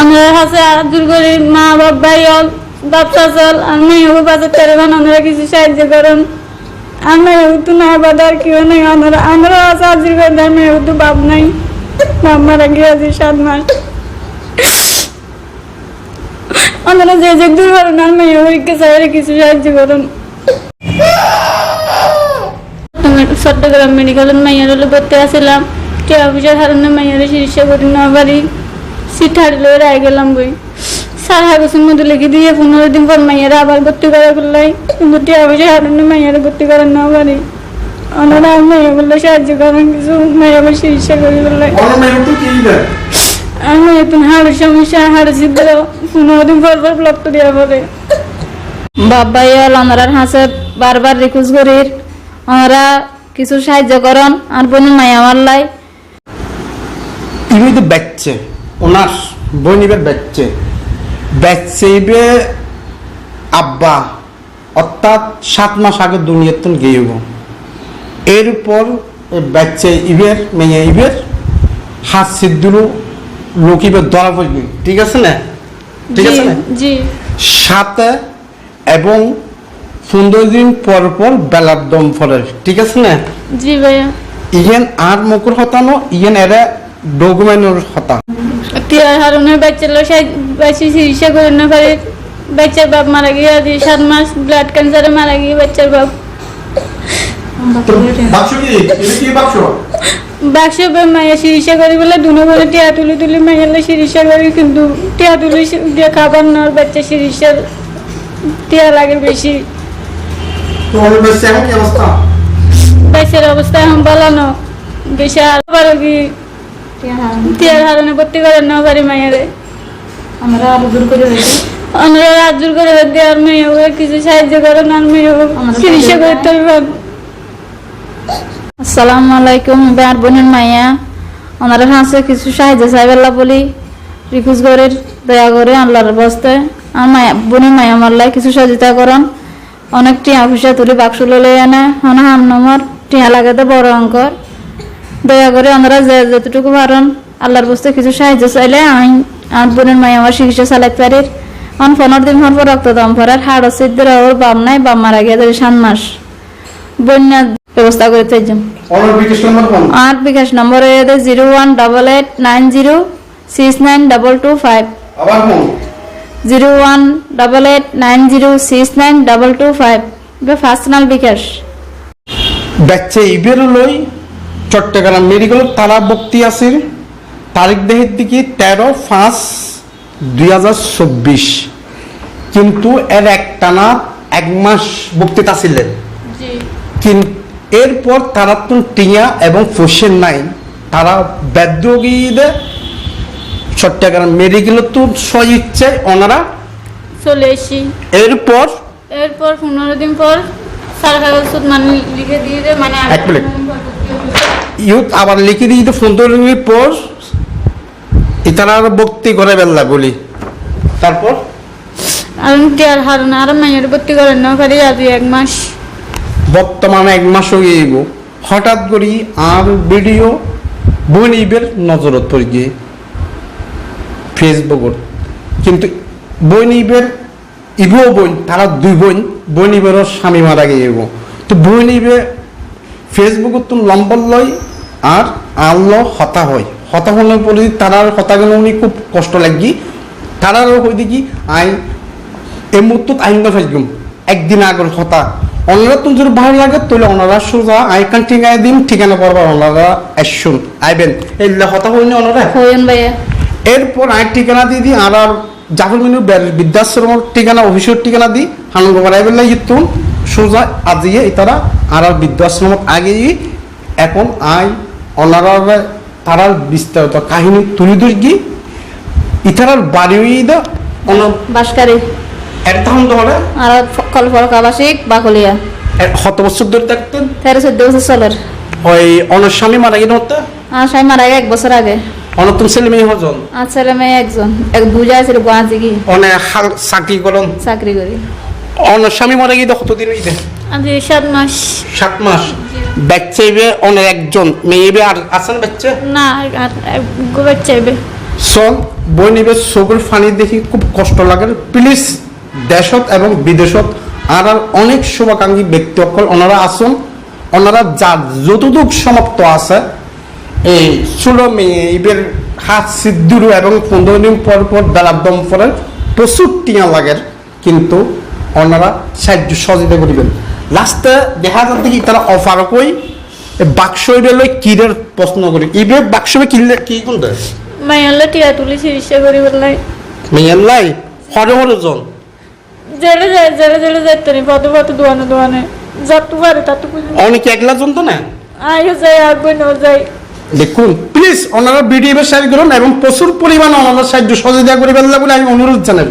আমরা হাসে আদুর করি, মা, বাপ, ভাই হল ব্যবসা চল। তেরে আমরা কিছু সাহায্য করেন। আর মেয়ে তো না বাদার কেউ নেই আমরা আমরা আছে আদুর করে দেয় মেয়ে তো বাপ নাই। বাপ মারা গিয়েছে সাত মাস। আমরা যে যে দূর আর মেয়ে কিছু সাহায্য করেন। চট্টগ্রাম মেডিকেলের মাইয়ার হলে ভর্তি আসছিলাম টিয়া পয়সার হারানো মাইয়ার চিকিৎসা করি না বাড়ি। হারিলে রায় গেলাম বই। সার হাগসের মধ্যে লিখে দিয়ে পনেরো দিন পর মাইয়ারা আবার ভর্তি করা করলাই কিন্তু টিয়া পয়সা হারানো মাইয়ারা ভর্তি করেন না বাড়ি ওনারা মাইয়া বললে সাহায্য করেন কিছু। মাইয়া বলে চিকিৎসা করি বললে আমি এখন হাড়ের সমস্যা হাড় ছিদ্র। পনেরো দিন পর পর ব্লক তো দেওয়া পরে বাবাই ওনার হাসে বারবার রিকুজ করির ওনারা কিছু সাহায্য করন। আর বোন মায়া মারলাই। ইনি তো বেচছে ওনার বইনিবের বেচছে। বেচছে ইবে আব্বা অর্থাৎ সাত মাস আগে দুনিয়ার তুন গিয়েব এরপর বেচছে ইবের মেয়ে ইবের হাত সিদ্ধুরু লোক ইবের ধরা পড়বে। ঠিক আছে না? ঠিক আছে না? সাথে এবং পনেরো দিন পর পর বেলার দম ফলে। ঠিক আছে না? জি ভাইয়া। ইয়েন আর মুকুর হতানো ইয়েন এরা ডকুমেন্টের হতা। টিয়ার হারনে বাচ্চার বেশি চিকিৎসা করে না পারে বাচ্চার বাপ মারা গিয়ে আজ সাত মাস ব্লাড ক্যান্সারে মারা গিয়ে বাচ্চার বাপ। বাক্স বাক্স? চিকিৎসা করি বলে দুনো বলে টিয়া তুলি তুলি মাইয়ালে চিকিৎসা করি কিন্তু টিয়া তুলি দিয়ে খাবার না বাচ্চা চিকিৎসার টিয়া লাগে বেশি। বাচ্চার অবস্থা এখন ভালো না। বেশি আর কি? ভর্তি করেন না পারি মাইয়ারে? আমরা আরও দূর করে আমরা রাজুর করে দেওয়ার মেয়ে ওকে কিছু সাহায্য করেন আর মেয়ে চিকিৎসা করতে হবে? আসসালামু আলাইকুম বেয়ার বোনের মাইয়া। ওনারা হাসে কিছু সাহায্য চাইবেলা বলি। রিকুজ করে দয়া করে আল্লাহর বস্তে। আর মায়া বোনের মায়া মাল্লাই কিছু সহযোগিতা করেন। অনেক টিয়া পয়সা তুলি বাক্স ললে আনে। হন হাম নম্বর টিয়া লাগে তো বড় অঙ্কর দয়া করে ওনারা যে যতটুকু পারেন আল্লাহর বস্তু কিছু সাহায্য চাইলে আমি আর বোনের মায়া আমার চিকিৎসা চালাইতে পারি। অন পনেরো দিন হওয়ার পর রক্তদান করার হাড় সিদ্ধের ওর বাম নাই বাম মারা গিয়ে যাবে সাত মাস। বন্যা ব্যবস্থা করে চাইছেন অনর বিকাশ নম্বর কোন? আর বিকাশ নম্বর zero one double eight nine zero six nine double two five. আবার কোন? Zero one double eight nine zero six nine double two five. Personal bKash. বেচছে ইবের লই চট্টগ্রাম মেডিকেল তারা বক্তি আছে তারিখ দেহের দিকে তেরো পাঁচ দুই হাজার চব্বিশ। কিন্তু এর একটানা এক মাস বক্তৃতা ছিলেন। কিন- এরপর তারা তো টিয়া এবং ফোসেন নাই। তারা বেদ্যগীদের চট্টগ্রাম মেডিকেল তো সই ইচ্ছে ওনারা চলে এসি এরপর এরপর পনেরো দিন পর সার কাগজ মানে লিখে দিয়ে মানে এক মিনিট। ইউথ আবার লিখে দিয়ে পনেরো মিনিট পর ইতারা আর বক্তি করে বেল্লা বলি তারপর? আর টিয়ার হার না আর মাইয়ের ভর্তি করেন না? পারি আজ এক মাস। বর্তমানে এক মাস হয়ে গেব হঠাৎ করি আর ভিডিও বইনিবের নজরত পড়ে গিয়ে ফেসবুকত কিন্তু বইনিবের ইবো বোন তারা দুই বোন বইনিবেরও স্বামী মারা গিয়ে তো বইনিবে ফেসবুকত তুমি নম্বর লয় আর আল্লাহ হতা হয়। হতা হলে পরে তারার হতাগুলো উনি খুব কষ্ট লাগি তারারও হই দেখি আই এই মুহূর্তত আইন না ফাইগুম একদিন আগর কথা ওনারা তুমি যদি ভালো লাগে তাহলে ওনারা সোজা আইকান ঠিকানা দিন ঠিকানা পড়বা ওনারা আসুন আইবেন এই কথা হইনি ওনারা হইন ভাইয়া। এরপর আই ঠিকানা দিয়ে দিই আর আর জাফর মিনু বৃদ্ধাশ্রমের ঠিকানা অফিসের ঠিকানা দিই হানুন আইবেন না ইতুন সোজা আজিয়ে ইতারা আর আর বৃদ্ধাশ্রমত আগে এখন আই ওনারা তারার বিস্তারিত কাহিনী তুলি ধরি ইতারার বাড়ি দা অন বাসকারি। হন ধরে? আর কলফরক আবাসিক বাকলিয়া। শত বছর ধরে থাকতেন? তেরো চোদ্দ বছর চলের। ওই অনস্বামী মারা গেল হতে? আর স্বামী মারা গেছে এক বছর আগে। অনতম ছেলে মেয়ে হজন? আর ছেলে মেয়ে একজন। এক বুঝা আছে গুয়াহাটি কি অনে হাল চাকরি করেন? চাকরি করি। অনস্বামী মারা গিয়ে কতদিন হইতে? আজ সাত মাস। সাত মাস। বাচ্চা ইবে অনেক একজন। মেয়ে ইবে আর আছেন বাচ্চা? না আর বাচ্চা চাইবে সন বই নিবে চকুর ফানি দেখি খুব কষ্ট লাগে। প্লিজ দেশত এবং বিদেশত আর আর অনেক শুভাকাঙ্ক্ষী ব্যক্তি সকল ওনারা আসুন। ওনারা যার যতটুক সমাপ্ত আছে এই ষোলো মেয়ে এবার হাত সিদ্ধুর এবং পনেরো দিন পর পর বেলার দম প্রচুর টিয়া লাগে। কিন্তু ওনারা সাহায্য সহযোগিতা করিবেন। লাস্টে দেখা যাচ্ছে কি তারা অফার কই বাক্স লই কিরের প্রশ্ন করি। ইবে বাক্স কিনলে কি কোনটা মাইয়ালে টিয়া তুলি চিকিৎসা করি বললাই। মেয়ের লাই হরে হরে জন। জেলে যায় জেলে জেলে যাইতে নি পথে পথে দোয়ানে দোয়ানে। যত পারে তত অনেকে একলা জন তো না? আইও যাই আর বই ন যাই দেখুন প্লিজ ওনারা ভিডিও শেয়ার করুন এবং প্রচুর পরিমাণে ওনারা সাহায্য সহযোগিতা করিবেন বলে আমি অনুরোধ জানাই